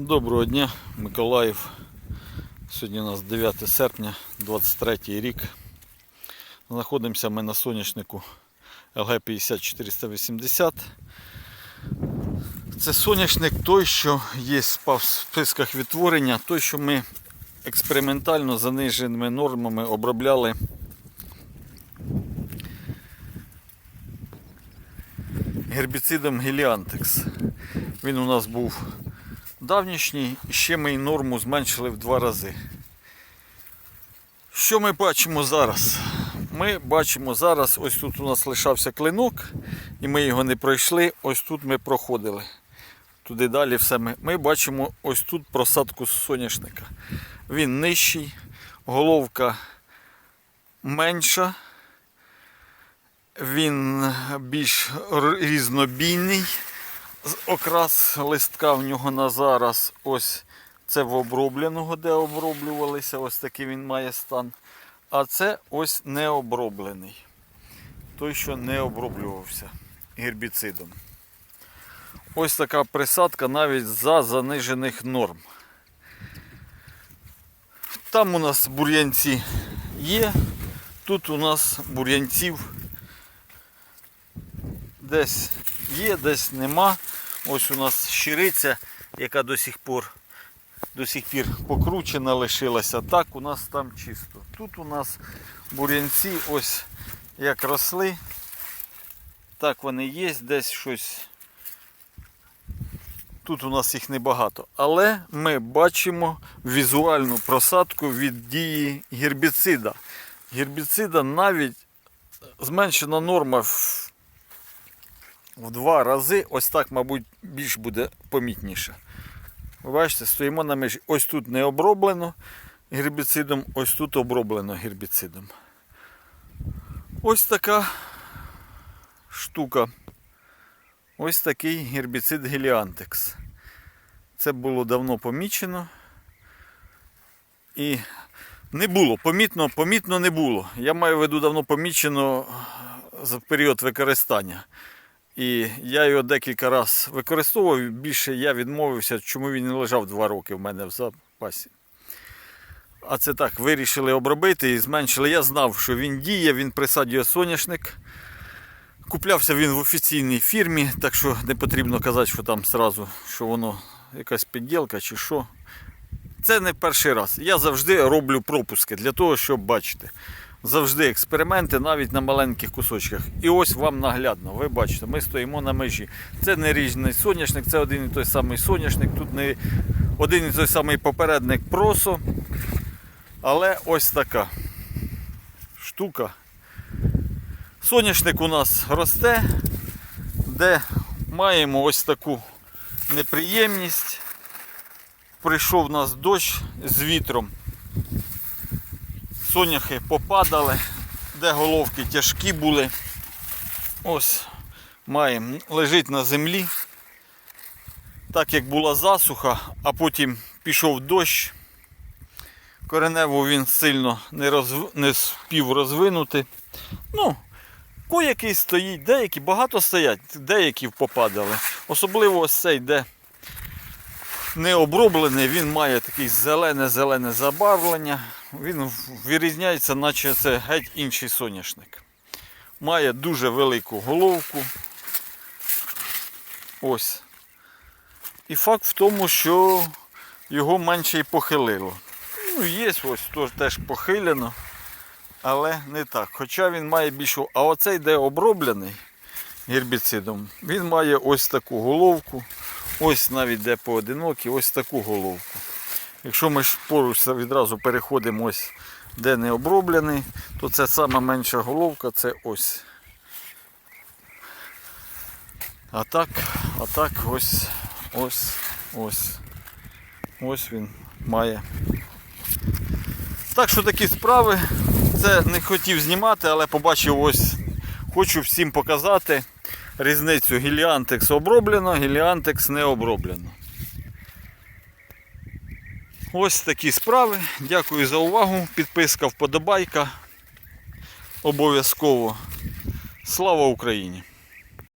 Доброго дня, Миколаїв. Сьогодні у нас 9 серпня, 23 рік. Знаходимося ми на соняшнику LG 50480. Це соняшник той, що є в списках відтворення, той, що ми експериментально заниженими нормами обробляли гербіцидом Геліантекс. Він у нас був давнішній, і ще ми норму зменшили в два рази. Що ми бачимо зараз? Ми бачимо зараз, ось тут у нас лишався клинок, і ми його не пройшли, ось тут ми проходили. Туди далі все ми. Ми бачимо ось тут просадку соняшника. Він нижчий, головка менша, він більш різнобійний. Окрас листка в нього на зараз ось це в обробленого, де оброблювалися, ось такий він має стан. А це ось необроблений. Той, що не оброблювався гербіцидом. Ось така присадка навіть за занижених норм. Там у нас бур'янці є, тут у нас бур'янців десь є, десь нема. Ось у нас щириця, яка до сих пор до сих пір покручена лишилася. Так у нас там чисто. Тут у нас бур'янці ось як росли. Так вони є, десь щось. Тут у нас їх небагато. Але ми бачимо візуальну просадку від дії гербіцида. Гербіцида навіть зменшена норма в два рази, ось так, мабуть, більш буде помітніше. Ви бачите, стоїмо на межі. Ось тут не оброблено гербіцидом, ось тут оброблено гербіцидом. Ось така штука. Ось такий гербіцид Геліантекс. Це було давно помічено. І не було, помітно, помітно не було. Я маю в виду давно помічено за період використання. І я його декілька разів використовував. Більше я відмовився, чому він не лежав два роки в мене в запасі. А це так, вирішили обробити і зменшили. Я знав, що він діє, він присадює соняшник. Куплявся він в офіційній фірмі, так що не потрібно казати, що там сразу, що воно якась підділка чи що. Це не перший раз. Я завжди роблю пропуски для того, щоб бачити. Завжди експерименти навіть на маленьких кусочках. І ось вам наглядно. Ви бачите, ми стоїмо на межі. Це не різний соняшник, це один і той самий соняшник. Тут не один і той самий попередник просо. Але ось така штука. Соняшник у нас росте, де маємо ось таку неприємність. Прийшов у нас дощ з вітром соняхи попадали, де головки тяжкі були. Ось маємо, лежить на землі. Так як була засуха, а потім пішов дощ. Коренево він сильно не, розв... не спів розвинути. Ну, Коякий стоїть, деякі багато стоять, деякі попадали. Особливо ось цей, де не оброблений, він має таке зелене-зелене забарвлення. Він вирізняється, наче це геть інший соняшник. Має дуже велику головку. Ось. І факт в тому, що його менше й похилило. Ну, є ось теж похилено, але не так. Хоча він має більшу. А оцей, де оброблений гербіцидом, він має ось таку головку. Ось навіть де поодинокі, ось таку головку. Якщо ми ж поруч відразу переходимо ось де не оброблений, то це сама менша головка, це ось. А так, а так ось, ось, ось. Ось він має. Так що такі справи. Це не хотів знімати, але побачив ось. Хочу всім показати різницю геліантекс оброблено, геліантекс не оброблено. Ось такі справи. Дякую за увагу. Підписка, вподобайка. Обов'язково. Слава Україні!